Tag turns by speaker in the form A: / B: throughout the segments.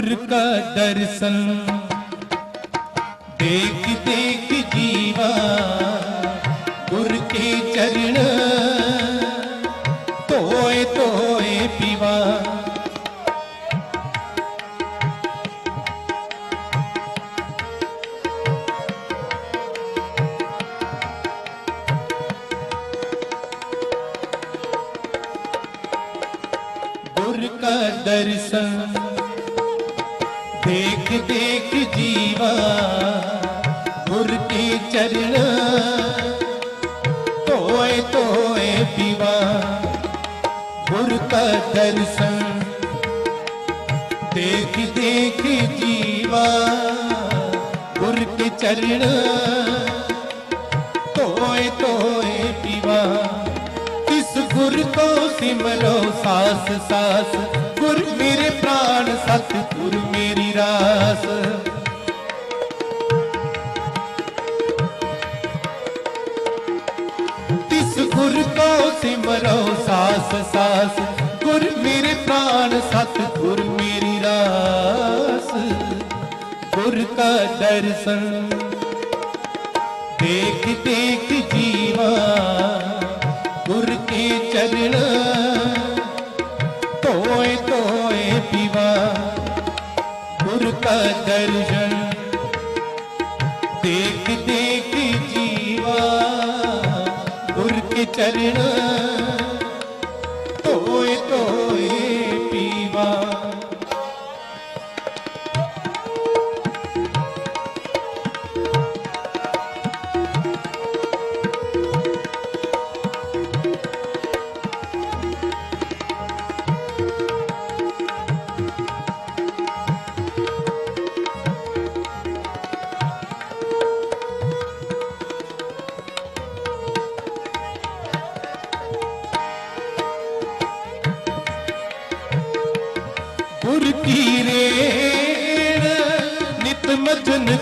A: गुर का दर्शन देख देख जीवा गुर के चरण धोए धोए पीवा गुर का दर्शन ਜੀਵਾ ਗੁਰ ਕੀ ਚਰਨ, ਧੋਏ ਧੋਏ ਪੀਵਾ, ਗੁਰ ਕਾ ਦਰਸ਼ਨ, ਦੇਖ ਦੇਖ ਜੀਵਾ, ਗੁਰ ਕੇ ਚਰਨ, ਧੋਏ ਧੋਏ ਪੀਵਾ। ਇਸ ਗੁਰ ਤੋਂ ਸਿਮਰੋ ਸਾਸ ਸਾਸ, ਗੁਰ ਮੇਰੇ ਪ੍ਰਾਨ ਸਤਿਗੁਰ ਮੇਰੀ ਰਾਸ। ਸਿਮਰੋ ਸਾਸ ਸਾਸ। ਗੁਰ ਮੇਰੇ ਪ੍ਰਾਣ ਸਤ, ਗੁਰ ਮੇਰੀ ਰਾਸ। ਗੁਰ ਕਾ ਦਰਸ਼ਨ ਦੇਖ ਦੇਖ ਜੀਵਾ। ਗੁਰ ਕੇ ਚਰਨ ਧੋਏ ਧੋਏ ਪੀਵਾ। ਗੁਰ ਕਾ ਦਰਸ਼ਨ ਗੁਰ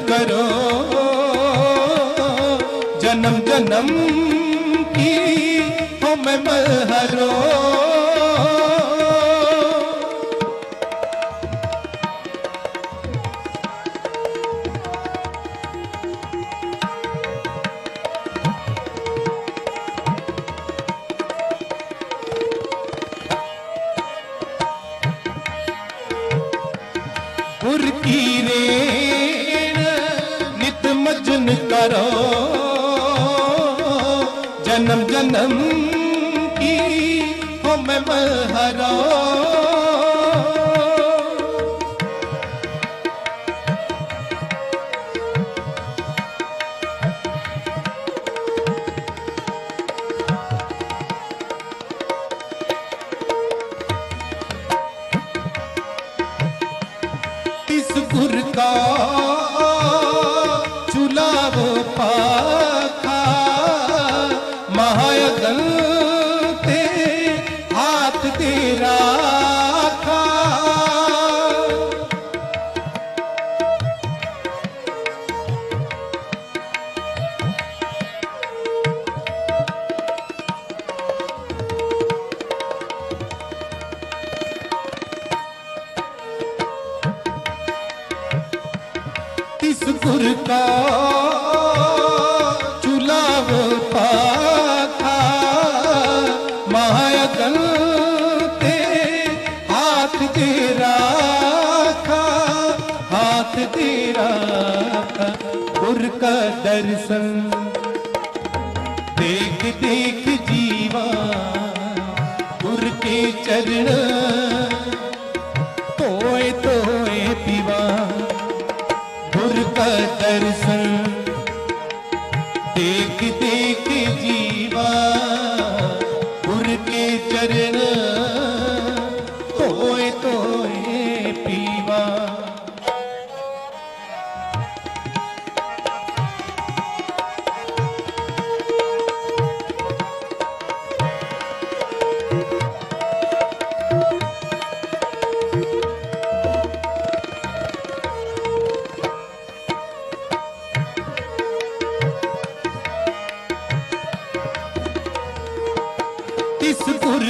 A: ਮਜਨ ਕਰੋ। ਜਨਮ ਜਨਮ ਕੀ ਹਮੇ ਮਜਨ ਕਰੋ। ਜਨਮ ਜਨਮ ਕੀ ਹਮੇ ਮਹਰੋ ਤਿਸ ਗੁਰ ਕਾ ਚੁਲਾਵ ਪਾਖਾ। ਮਹਾਯਗਨ ਤੇ ਹਾਥ ਤੇ ਰਾਖਾ। ਹਾਥ ਤੇ ਰਾਖਾ। ਗੁਰ ਕਾ ਦਰਸ਼ਨ ਦੇਖ ਦੇਖ ਜੀਵਾ। ਗੁਰ ਕੇ ਚਰਨ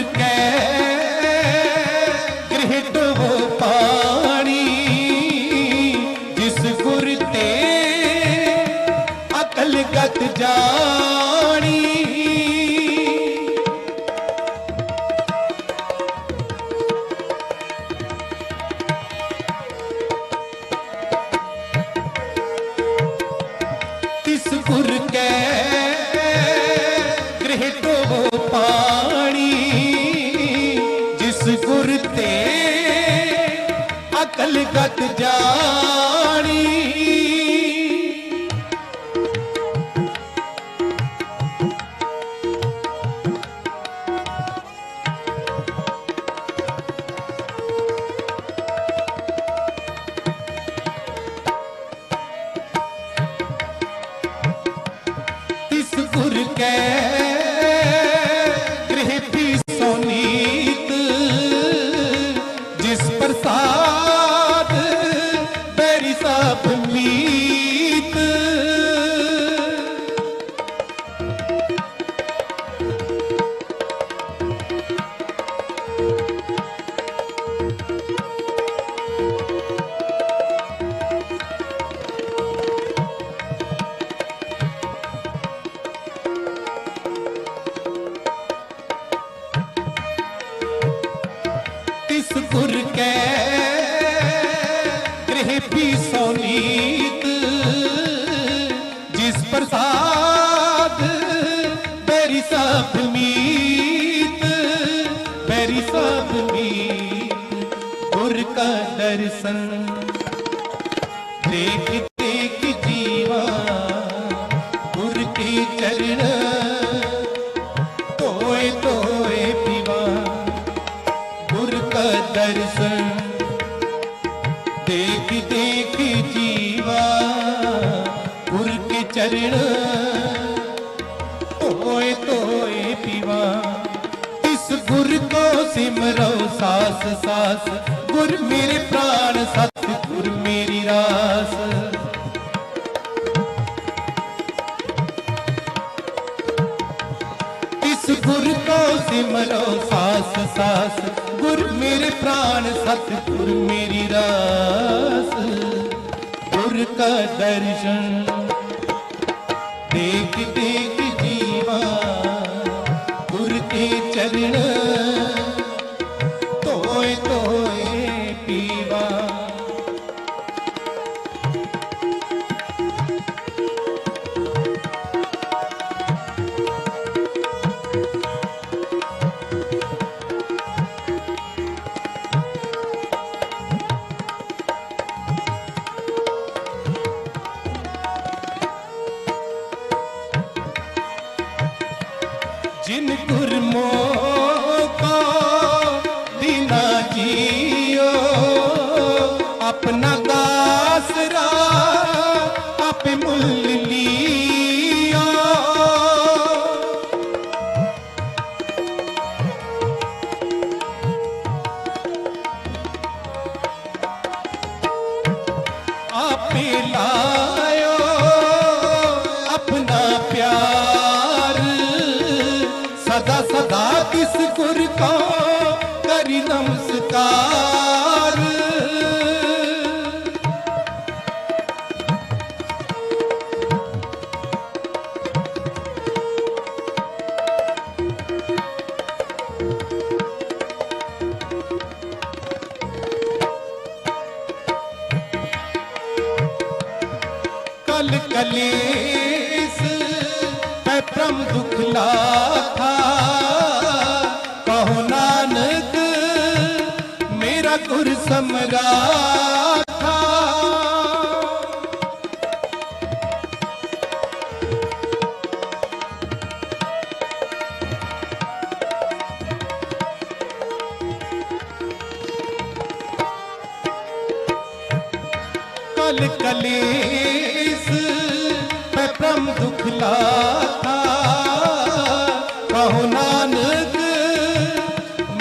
A: ਤਿਸ ਅਕਲ ਗਤ ਜਾਣੀ। ਤਿਸ ਗੁਰ ਕੈ ਦਰਸ਼ਨ ਦੇਖ ਦੇਖ ਜੀਵਾ, ਗੁਰ ਕੀ ਚਰਨ ਤੋਏ ਤੋਏ ਪੀਵਾ। ਗੁਰ ਕਾ ਦਰਸ਼ਨ ਦੇਖ ਦੇਖ ਜੀਵਾ, ਗੁਰ ਕੇ ਚਰਨ ਸਾਸ ਸਾਸ। ਗੁਰ ਮੇਰੇ ਪ੍ਰਾਣ ਸਤ ਗੁਰ ਮੇਰੀ ਰਾਸ। ਇਸ ਗੁਰ ਕੋ ਸਿਮਰੋ ਸਾਸ ਸਾਸ। ਗੁਰ ਮੇਰੇ ਪ੍ਰਾਣ ਸਤ ਗੁਰ ਮੇਰੀ ਰਾਸ। ਗੁਰ ਕਾ ਦਰਸ਼ਨ ਦੇਖ ਦੇਖ ਆਪੇ ਆਪੇ ਲਾਇਓ ਆਪਣਾ ਪਿਆਰ। ਸਦਾ ਸਦਾ ਕਿਸ ਗੁਰ ਕੋ ਕਰੀ ਨਮਸਕਾਰ। ਕਲ ਕਲੇਸ ਪੈ ਪ੍ਰਮ ਦੁਖ ਲਾਥਾ ਕਹੋ ਨਾਨਕ ਮੇਰਾ ਗੁਰ ਸਮਰਾਥਾ ਕਲ ਕਲੇਸ ਪ੍ਰਮ ਕਹੋ ਨਾਨਕ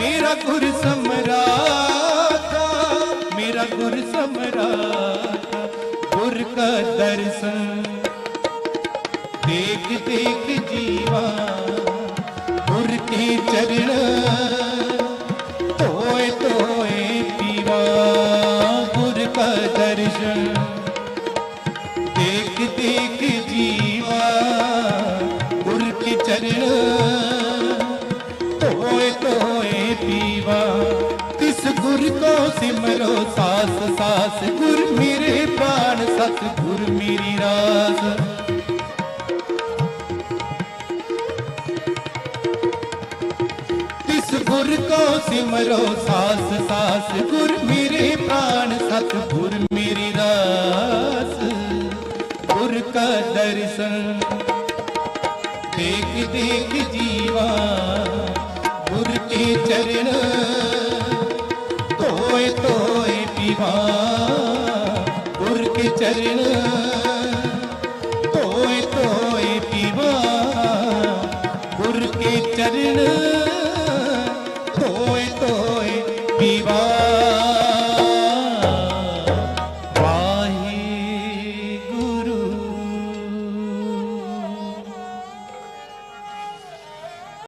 A: ਮੇਰਾ ਗੁਰ ਸਮਰਾਥਾ ਮੇਰਾ ਗੁਰ ਸਮਰਾਥਾ ਸਤਿਗੁਰ ਮੇਰੀ ਰਾਸ। ਤਿਸ ਗੁਰ ਕੋ ਸਿਮਰੋ ਸਾਸ ਸਾਸ ਗੁਰ ਮੇਰੇ ਪ੍ਰਾਨ ਸਤਿਗੁਰ ਮੇਰੀ ਰਾਸ। ਗੁਰ ਕਾ ਦਰਸ਼ਨ ਦੇਖ ਦੇਖ ਜੀਵਾ, ਗੁਰ ਕੇ ਚਰਨ ਧੋਏ ਧੋਏ ਪੀਵਾ ਚਰਨ। ਧੋਏ ਧੋਏ ਪੀਵਾ ਗੁਰ ਕੇ ਚਰਨ।